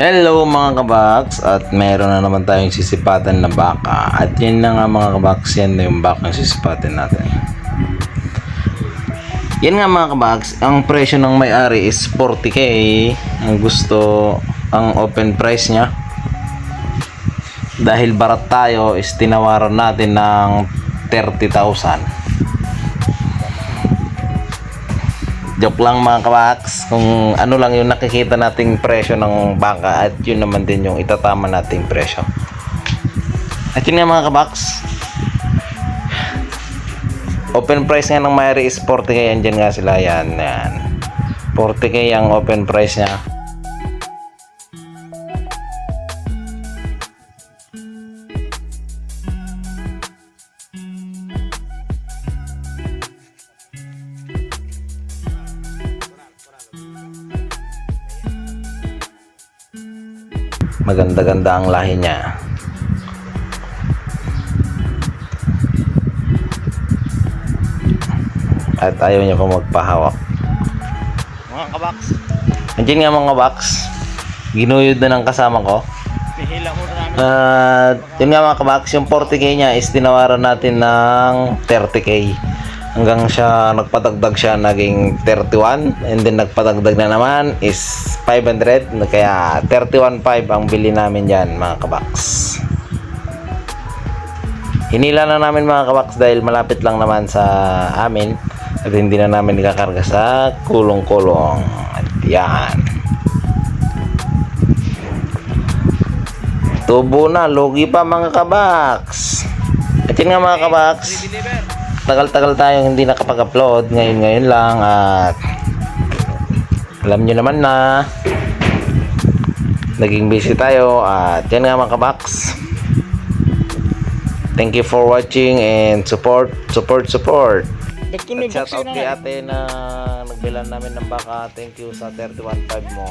Hello mga kabaks. At meron na naman tayong sisipatan na baka. At yun na nga mga kabaks yan na yung bakang sisipatin natin. Yan nga mga kabaks ang presyo ng may-ari is 40k ang gusto ang open price niya. Dahil barat tayo is tinawaran natin ng 30,000 Joke lang mga kabaks kung ano lang yung nakikita nating presyo ng baka at yun naman din yung itatama nating presyo. At yun nga mga kabaks. Open price nga ng Mayri is 40k. Andyan nga sila yan. yan. 40k ang open price niya. Maganda-ganda ang lahi niya. At ayaw niya kung magpahawak. Mga kabaks, Andiyan nga mga box. Ginuyod na ng kasama ko. pihila mo na. At yun nga mga kabox, yung 40k niya is tinawaran natin ng 30k. Hanggang siya nagpadagdag siya naging 31 and then nagpadagdag na naman is 500 kaya 31.5 ang bili namin yan mga kabox. Hinila na namin mga kabaks dahil malapit lang naman sa amin at hindi na namin ikakarga sa kulong-kulong. At yan. Tubo na, lugi pa mga kabaks. At yun nga mga kabaks. Tagal-tagal tayong hindi nakapag-upload. Ngayon-ngayon lang at alam nyo naman na naging busy tayo at yan nga mga kabaks. Thank you for watching and support, support, support. At shout out kay ate na nagbilan namin ng baka. Thank you sa 31.5 mo.